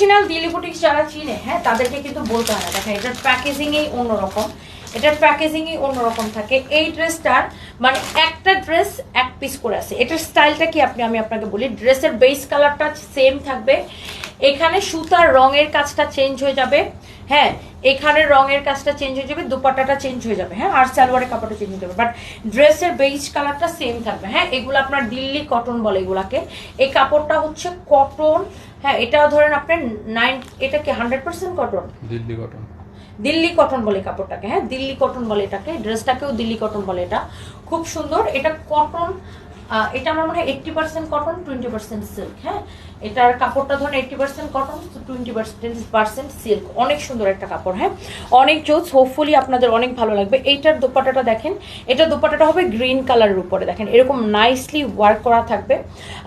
Original Delhi boutiques যারা চিনে হ্যাঁ তাদেরকে কিন্তু বলতে হয় না। দেখেন, এটার প্যাকেজিংই অন্যরকম, এটার প্যাকেজিংই অন্যরকম থাকে। এই ড্রেসটার মানে একটা ড্রেস এক পিস করে আছে। এটার স্টাইলটা কি আপনি, আমি আপনাকে বলি, ড্রেসের বেস কালারটা সেম থাকবে। এখানে সুতার রঙের কাজটা চেঞ্জ হয়ে যাবে। হ্যাঁ এখানে রঙের কাজটা চেঞ্জ হয়ে যাবে দুপাট্টাটা চেঞ্জ হয়ে যাবে হ্যাঁ আর সালোয়ারের কাপড়টা চেঞ্জ হয়ে যাবে। বাট ড্রেসের বেইজ কালারটা সেম থাকবে। হ্যাঁ এগুলো আপনার দিল্লি কটন বলে এগুলাকে। এই কাপড়টা হচ্ছে কটন হ্যাঁ এটাও ধরেন আপনার নাইন এটা কি hundred percent cotton Delhi cotton Delhi cotton বলে কাপড়টাকে হ্যাঁ দিল্লি কটন বলে এটাকে ড্রেসটাকেও দিল্লি কটন বলে এটা। খুব সুন্দর এটা কটন এটা আমার মনে হয় eighty percent cotton twenty percent silk হ্যাঁ? এটার কাপড়টা ধরুন eighty percent cotton twenty percent percent silk অনেক সুন্দর একটা কাপড় হ্যাঁ? অনেক জোস হোপফুলি আপনাদের অনেক ভালো লাগবে। এইটার দোপাটাটা দেখেন, এটা দোপাটাটা হবে গ্রিন কালারের উপরে, দেখেন, এরকম নাইসলি ওয়ার্ক করা থাকবে।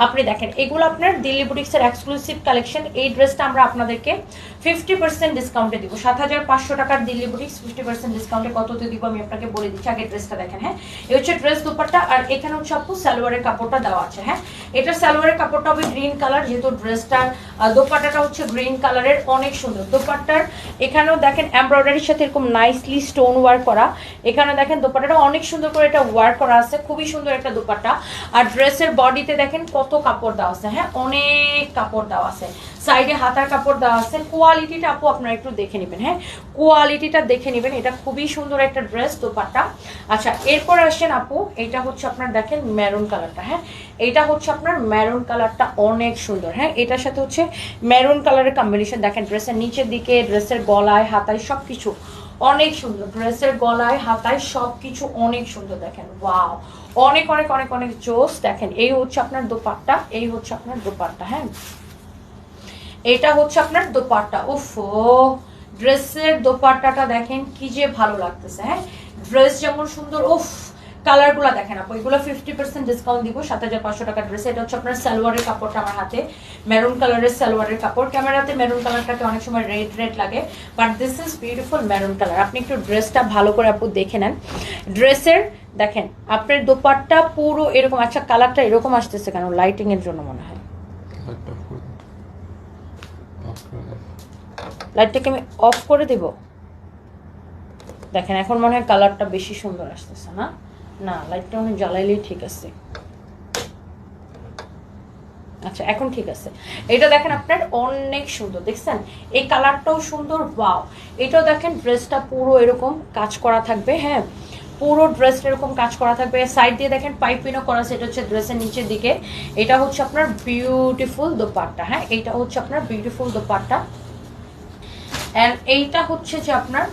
আপনি দেখেন, এগুলো আপনার দিল্লি বুটিক্সের এক্সক্লুসিভ কালেকশন এই ড্রেসটা আমরা আপনাদেরকে ফিফটি পার্সেন্ট ডিসকাউন্টে দিব। সাত হাজার পাঁচশো টাকার দিল্লি বুটিক্স ফিফটি পার্সেন্ট ডিসকাউন্টে কততে দিব আমি আপনাকে বলে দিচ্ছি, আগে ড্রেসটা দেখেন হ্যাঁ? এই হচ্ছে ড্রেস দুপাট্টা, আর এখানে হচ্ছে আপু সালোয়ারের কাপড়টা দেওয়া আছে হ্যাঁ? এটা সালোয়ারের কাপড়টা হবে গ্রিন কালার যেহেতু ড্রেসটার দোপাট্টাটা হচ্ছে গ্রিন কালারের অনেক সুন্দর। দোপাট্টার, এখানেও দেখেন এমব্রয়ডারির সাথে এরকম নাইসলি স্টোন ওয়ার্ক করা। এখানে দেখেন দোপাট্টাটা অনেক সুন্দর করে এটা ওয়ার্ক করা আছে, খুবই সুন্দর একটা দোপাট্টা। আর ড্রেসের বডিতে দেখেন কত কাপড় দেওয়া আছে হ্যাঁ? অনেক কাপড় দেওয়া আছে। সাইডে হাতার কাপড় দেওয়া আছে। কোয়ালিটিটা আপু আপনারা একটু দেখে নেবেন হ্যাঁ? কোয়ালিটিটা দেখে নেবেন। এটা খুবই সুন্দর একটা ড্রেস দোপাট্টা। আচ্ছা এরপর আসেন আপু, এটা হচ্ছে আপনার দেখেন মেরুন কালারটা হ্যাঁ? এটা হচ্ছে আপনার মেরুন কালারটা অনেক সুন্দর হ্যাঁ? এটার সাথে হচ্ছে মেরুন কালারের কম্বিনেশন দেখেন ড্রেসের নিচের দিকে ড্রেসের গলায়, হাতায় সব কিছু অনেক সুন্দর ড্রেসের গলায়, হাতায় সব কিছু অনেক সুন্দর, দেখেন ওয়াও অনেক অনেক অনেক অনেক জোস, দেখেন, এই হচ্ছে আপনার দোপাট্টা, এই হচ্ছে আপনার দোপাট্টা হ্যাঁ? এটা হচ্ছে আপনার দোপাট্টা উফো ড্রেসের দোপাট্টাটা দেখেন কি যে ভালো লাগতেছে হ্যাঁ? ড্রেস যেমন সুন্দর উফ কালারগুলো দেখেন আপু এগুলো ফিফটি পার্সেন্ট ডিসকাউন্ট দিব সাত হাজার পাঁচশো টাকার ড্রেস এটা হচ্ছে আপনার সালোয়ারের কাপড়টা আমার হাতে মেরুন কালারের সালোয়ারের কাপড়। ক্যামেরাতে মেরুন কালারটাকে অনেক সময় রেড রেড লাগে but this is beautiful maroon colour আপনি একটু ড্রেসটা ভালো করে আপু দেখে নেন। ড্রেসের দেখেন আপনার দোপাট্টা পুরো এরকম আচ্ছা কালারটা এরকম আসতেছে কেন? লাইটিং এর জন্য মনে হয়। লাইটটাকে আমি অফ করে দেব। দেখেন এখন মনে হয় কালারটা বেশি সুন্দর আসতেছে না? না লাইটটা হয় জ্বালাইলেই ঠিক আছে। আচ্ছা এখন ঠিক আছে। এটা দেখেন আপনার অনেক সুন্দর, দেখছেন? এই কালারটাও সুন্দর ওয়াও এটাও দেখেন ড্রেসটা পুরো এরকম কাজ করা থাকবে হ্যাঁ? পুরো ড্রেসটা এরকম কাজ করা থাকবে। সাইড দিয়ে দেখেন পাইপিনও করা আছে, এটা হচ্ছে ড্রেসের নিচের দিকে। এটা হচ্ছে আপনার বিউটিফুল দোপাট্টা হ্যাঁ? এইটা হচ্ছে আপনার বিউটিফুল দোপাট্টা। অ্যান্ড এইটা হচ্ছে যে আপনার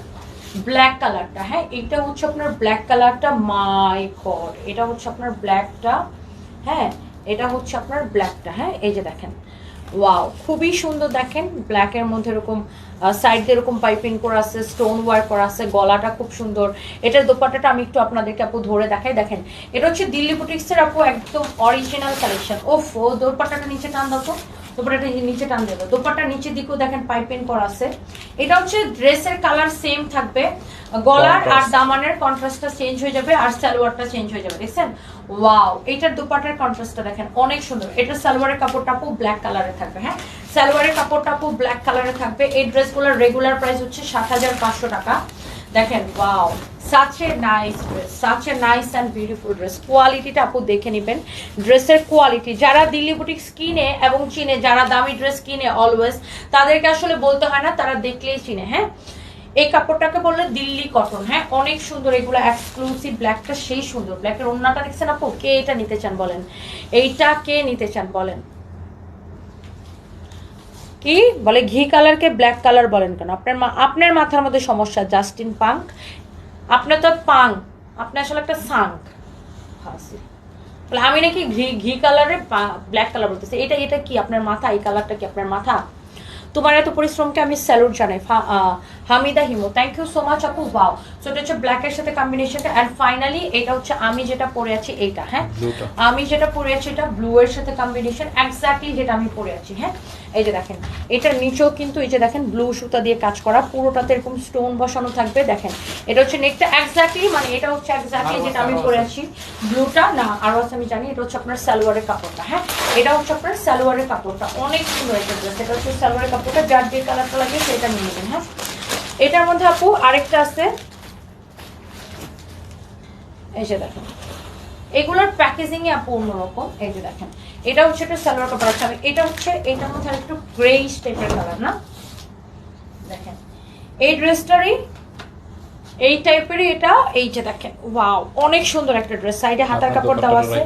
ব্ল্যাক কালারটা হ্যাঁ? এটা হচ্ছে আপনার ব্ল্যাক কালারটা মাই গড এটা হচ্ছে আপনার ব্ল্যাকটা হ্যাঁ? এটা হচ্ছে আপনার ব্ল্যাকটা হ্যাঁ? এই যে দেখেন ওয়াও খুবই সুন্দর দেখেন ব্ল্যাকের মধ্যে এরকম সাইড দিয়ে এরকম পাইপিং করা আছে স্টোন ওয়ার করা আছে, গলাটা খুব সুন্দর। এটার দোপাট্টাটা আমি একটু আপনাদেরকে আপু ধরে দেখাই, দেখেন, এটা হচ্ছে দিল্লি বুটিক্সের আপু একদম অরিজিনাল কালেকশন ও দোপাট্টাটা নিচে টান তো। দোপাট্টাটা নিচে টান দেবো। দোপাট্টার নিচের দিকেও দেখেন পাইপিং করা আছে। এটা হচ্ছে ড্রেসের কালার সেম থাকবে। গলার আর দামানের কন্ট্রাস্টটা চেঞ্জ হয়ে যাবে আর সালোয়ারটা চেঞ্জ হয়ে যাবে। দেখছেন? ওয়াও এটার দুপাটার কন্ট্রাস্টটা দেখেন অনেক সুন্দর। এটা সালোয়ারের কাপড়টা আপু ব্ল্যাক কালারে থাকবে হ্যাঁ? সালোয়ারের কাপড়টা আপু ব্ল্যাক কালারে থাকবে। এই ড্রেসগুলোর রেগুলার প্রাইস হচ্ছে সাত হাজার পাঁচশো টাকা। দেখেন wow such a nice dress such a nice and beautiful dress কোয়ালিটিটা আপু দেখে নেবেন। ড্রেসের কোয়ালিটি যারা দিল্লি বুটিক্স কিনে এবং চিনে, যারা দামি ড্রেস কিনে অলওয়েজ তাদেরকে আসলে বলতে হয় না, তারা দেখলেই চিনে হ্যাঁ? এই কাপড়টাকে বললে দিল্লি কটন হ্যাঁ? অনেক সুন্দর, এগুলো এক্সক্লুসিভ ব্ল্যাকটা সেই সুন্দর। ব্ল্যাকের অন্যটা দেখছেন আপু? কে এটা নিতে চান বলেন? এইটা কে নিতে চান বলেন? কি? বলে ঘি কালারকে ব্ল্যাক কালার বলেন কেন? আপনার মা আপনার মাথার মধ্যে সমস্যা জাস্টিন পাঙ্ক আপনার তো পাং। আপনি আসলে একটা সাঙ্ক হাসি বলে আমি নাকি ঘি ঘি কালারে ব্ল্যাক কালার বলতেছি। এটা এটা কি? আপনার মাথা? এই কালারটা কি আপনার মাথা? তোমার এত পরিশ্রমকে আমি স্যালুট জানাই। Hamida Himo thank you so much আপু ওয়াও সো এটা হচ্ছে ব্ল্যাকের সাথে কম্বিনেশনটা অ্যান্ড ফাইনালি এটা হচ্ছে আমি যেটা পরে আছি এইটা হ্যাঁ? আমি যেটা পরে আছি এটা ব্লু এর সাথে কম্বিনেশন এক্স্যাক্টলি যেটা আমি পরে আছি হ্যাঁ? এই যে দেখেন এটার নিচেও কিন্তু এই যে দেখেন ব্লু সুতা দিয়ে কাজ করা পুরোটাতে এরকম স্টোন বসানো থাকবে দেখেন। এটা হচ্ছে নেকটা এক্স্যাক্টলি মানে এটা হচ্ছে এক্স্যাক্টলি যেটা আমি পরে আছে। ব্লুটা না আরও আছে আমি জানি এটা হচ্ছে আপনার সালোয়ারের কাপড়টা হ্যাঁ? এটা হচ্ছে আপনার সালোয়ারের কাপড়টা অনেক সুন্দর ড্রেস এটা হচ্ছে সালোয়ারের কাপড়টা যার যে কালারটা লাগে সেটা নিয়ে নেবেন হ্যাঁ? এটার মধ্যে আপু আরেকটা আছে এই যে দেখেন এগুলোর প্যাকেজিং এ আপু অন্যরকম এই যে দেখেন এটা হচ্ছে একটা সালোয়ার কাপড় আছে। এটা হচ্ছে এটার মধ্যে একটু গ্রেইশ টাইপের কালার না? দেখেন এই ড্রেসটারই এই টাইপেরই এটা এই যে দেখেন ওয়াও অনেক সুন্দর একটা ড্রেস সাইডে হাতার কাপড় দেওয়া আছে।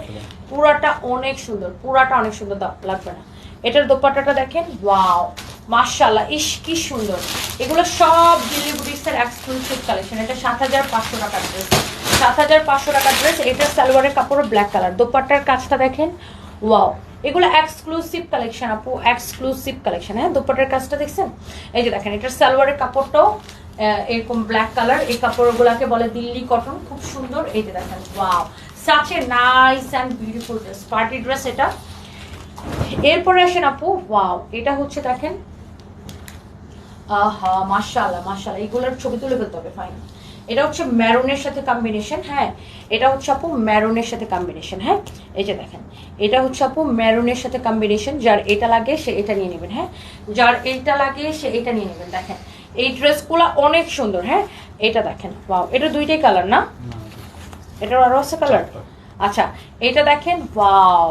পুরাটা অনেক সুন্দর পুরাটা অনেক সুন্দর লাগবে না। এটার দোপাট্টাটা দেখেন ওয়াও মার্শাল্লাহ ইস কি সুন্দর। এগুলো সব দিল্লি বুটিক্সের এক্সক্লুসিভ কালেকশন এটা সাত হাজার পাঁচশো টাকার ড্রেস সাত হাজার পাঁচশো টাকার ড্রেস এটার সালোয়ারের কাপড় ব্ল্যাক কালার দোপাট্টার কাজটা দেখেন ওয়াও এগুলো এক্সক্লুসিভ কালেকশন আপু এক্সক্লুসিভ কালেকশন হ্যাঁ? দোপাট্টার কাজটা দেখছেন? এই যে দেখেন এটার সালোয়ারের কাপড়টাও এরকম ব্ল্যাক কালার এই কাপড়গুলোকে বলে দিল্লি কটন খুব সুন্দর। এই যে দেখেন wow such a nice and beautiful dress party dress এটা। এরপরে আসেন, আপু ওয়াও এটা হচ্ছে দেখেন, আহা, মাশাআল্লাহ মাশাআল্লাহ। এগুলোর ছবি তুলে ফেলতে হবে ফাইন এটা হচ্ছে ম্যারুনের সাথে কম্বিনেশন হ্যাঁ? এটা হচ্ছে আপু ম্যারুনের সাথে কম্বিনেশন হ্যাঁ? এই যে দেখেন এটা হচ্ছে আপু ম্যারুনের সাথে কম্বিনেশন যার এটা লাগে সে এটা নিয়ে নেবেন হ্যাঁ? যার এইটা লাগে সে এটা নিয়ে নেবেন দেখেন। এই ড্রেসগুলো অনেক সুন্দর হ্যাঁ? এটা দেখেন ওয়াও এটা দুইটাই কালার না? এটার আরও আছে কালার আচ্ছা এটা দেখেন ওয়াও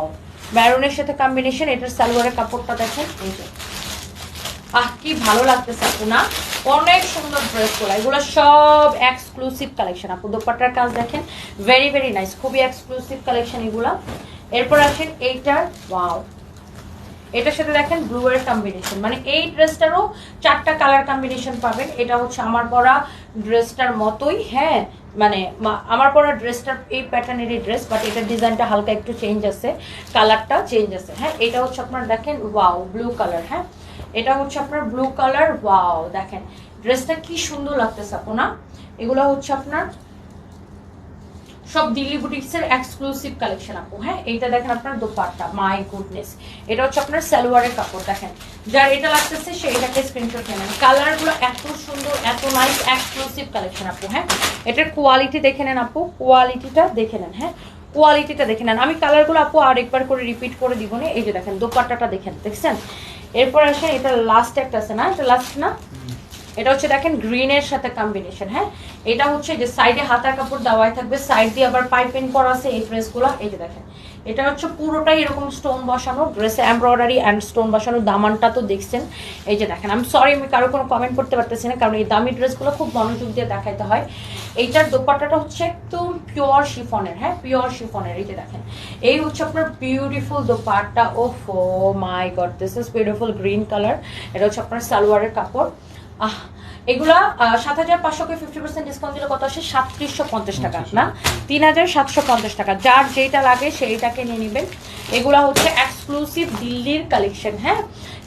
ম্যারুনের সাথে কম্বিনেশন এটার সালোয়ারের কাপড়টা দেখেন এই যে। আহ, কি ভালো লাগতেছে আপু, না? অনেক সুন্দর ড্রেসগুলো এগুলো সব এক্সক্লুসিভ কালেকশন আপু, দোপাট্টার কাজ দেখেন ভেরি ভেরি নাইস খুবই এক্সক্লুসিভ কালেকশন এগুলো। এরপর আসেন এইটার ওয়াও এটার সাথে দেখেন ব্লু এর কম্বিনেশন মানে এই ড্রেসটারও চারটা কালার কম্বিনেশন পাবেন। এটা হচ্ছে আমার পরা ড্রেসটার মতোই হ্যাঁ? মানে আমার পরা ড্রেসটার এই প্যাটার্নেরই ড্রেস বাট এটার ডিজাইনটা হালকা একটু চেঞ্জ আছে কালারটা চেঞ্জ আছে হ্যাঁ? এটা হচ্ছে আপনার দেখেন ওয়াও ব্লু কালার হ্যাঁ? এটা হচ্ছে আপনার ব্লু কালার ওয়াও দেখেন। ড্রেসটা কি সুন্দর লাগতেছে আপু না এগুলো হচ্ছে আপনার সব দিল্লি বুটিক্সের এক্সক্লুসিভ কালেকশন আপু হ্যাঁ? এইটা দেখেন আপনার দোপাট্টা মাই গুডনেস এটা হচ্ছে আপনার সালোয়ারের কাপড়, দেখেন। যার এটা লাগতেছে, সে এটাকে স্ক্রিনশট নেবেন কালারগুলো এত সুন্দর, এত নাইস এক্সক্লুসিভ কালেকশন আপু হ্যাঁ? এটার কোয়ালিটি দেখে নেন আপু কোয়ালিটিটা দেখে নেন হ্যাঁ? কোয়ালিটিটা দেখে নেন। আমি কালারগুলো আপু আরেকবার করে রিপিট করে দিব না। এই যে দেখেন, দোপাট্টাটা দেখেন, দেখছেন? এরপর আসে এটা লাস্ট একটা আছে না? এটা লাস্ট না? এটা হচ্ছে দেখেন গ্রিনের সাথে কম্বিনেশন হ্যাঁ? এটা হচ্ছে যে সাইডে হাতার কাপড় দেওয়াই থাকবে সাইড দিয়ে আবার পাইপিং করা আছে এই ড্রেসগুলো এই যে দেখেন। এটা হচ্ছে পুরোটাই এরকম স্টোন বসানো ড্রেসে এমব্রয়ডারি অ্যান্ড স্টোন বসানো, দামানটা তো দেখছেন। এই যে দেখেন আমি সরি আমি কারও কোনো কমেন্ট করতে পারতেছি না, কারণ এই দামি ড্রেসগুলো খুব মনোযোগ দিয়ে দেখাইতে হয়। এইটার দোপাট্টাটা হচ্ছে একদম পিওর শিফনের হ্যাঁ? পিওর শিফনের এই যে দেখেন। এই হচ্ছে আপনার বিউটিফুল দোপাট্টা। ও ফো my god this is beautiful green colour এটা হচ্ছে আপনার সালোয়ারের কাপড়। এগুলা সাত হাজার পাঁচশোকে ফিফটি পার্সেন্ট ডিসকাউন্ট দিলে কত আসে? সাতত্রিশশো পঞ্চাশ টাকা। না তিন হাজার সাতশো পঞ্চাশ টাকা। যার যেইটা লাগে সেইটাকে নিয়ে নেবেন। এগুলা হচ্ছে এক্সক্লুসিভ দিল্লির কালেকশন হ্যাঁ?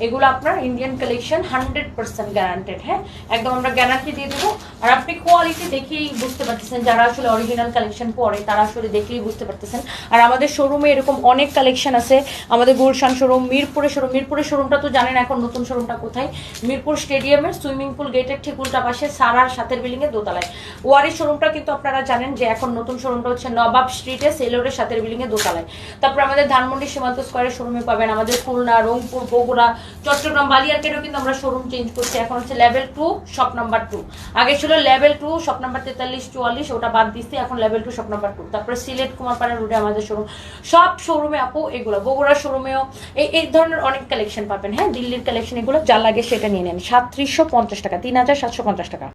এগুলো আপনার Indian collection hundred percent guaranteed হ্যাঁ? একদম আমরা গ্যারান্টি দিয়ে দেবো। আর আপনি কোয়ালিটি দেখেই বুঝতে পারতেছেন, যারা আসলে অরিজিনাল কালেকশন পরে, তারা আসলে দেখলেই বুঝতে পারতেছেন। আর আমাদের শোরুমে এরকম অনেক কালেকশন আছে। আমাদের গুলশান শোরুম মিরপুরে শোরুম মিরপুরের শোরুমটা তো জানেন এখন নতুন শোরুমটা কোথায়? মিরপুর স্টেডিয়ামের সুইমিং পুল গেটের ঠিক উল্টা পাশে, সারার সাতের বিল্ডিং এর দোতলায়। ওয়ারি শোরুমটা কিন্তু আপনারা জানেন যে এখন নতুন শোরুমটা হচ্ছে নবাব স্ট্রিটে সেলোরের সাতের বিল্ডিং এর দোতলায়। তারপর আমাদের ধানমন্ডি সীমান্ত স্কোয়ারের শোরুমে পাবেন। আমাদের খুলনা, রংপুর, বগুড়া, চট্টগ্রাম, বালিয়ারকেটেও কিন্তু আমরা শোরুম চেঞ্জ করছি। এখন হচ্ছে level two shop number two আগে ছিল লেভেল টু শপ নাম্বার তেতাল্লিশ, চুয়াল্লিশ, ওটা বাদ দিচ্ছি এখন level two shop number two তারপরে সিলেট, কুমারপাড়া রোডে আমাদের শোরুম সব শোরুমে আপু এগুলো। বগুড়া শোরুমেও এই এই ধরনের অনেক কালেকশন পাবেন। হ্যাঁ দিল্লির কালেকশন এগুলো। যা লাগে সেটা নিয়ে নেন। সাতত্রিশশো পঞ্চাশ টাকা, তিন হাজার সাতশো পঞ্চাশ টাকা।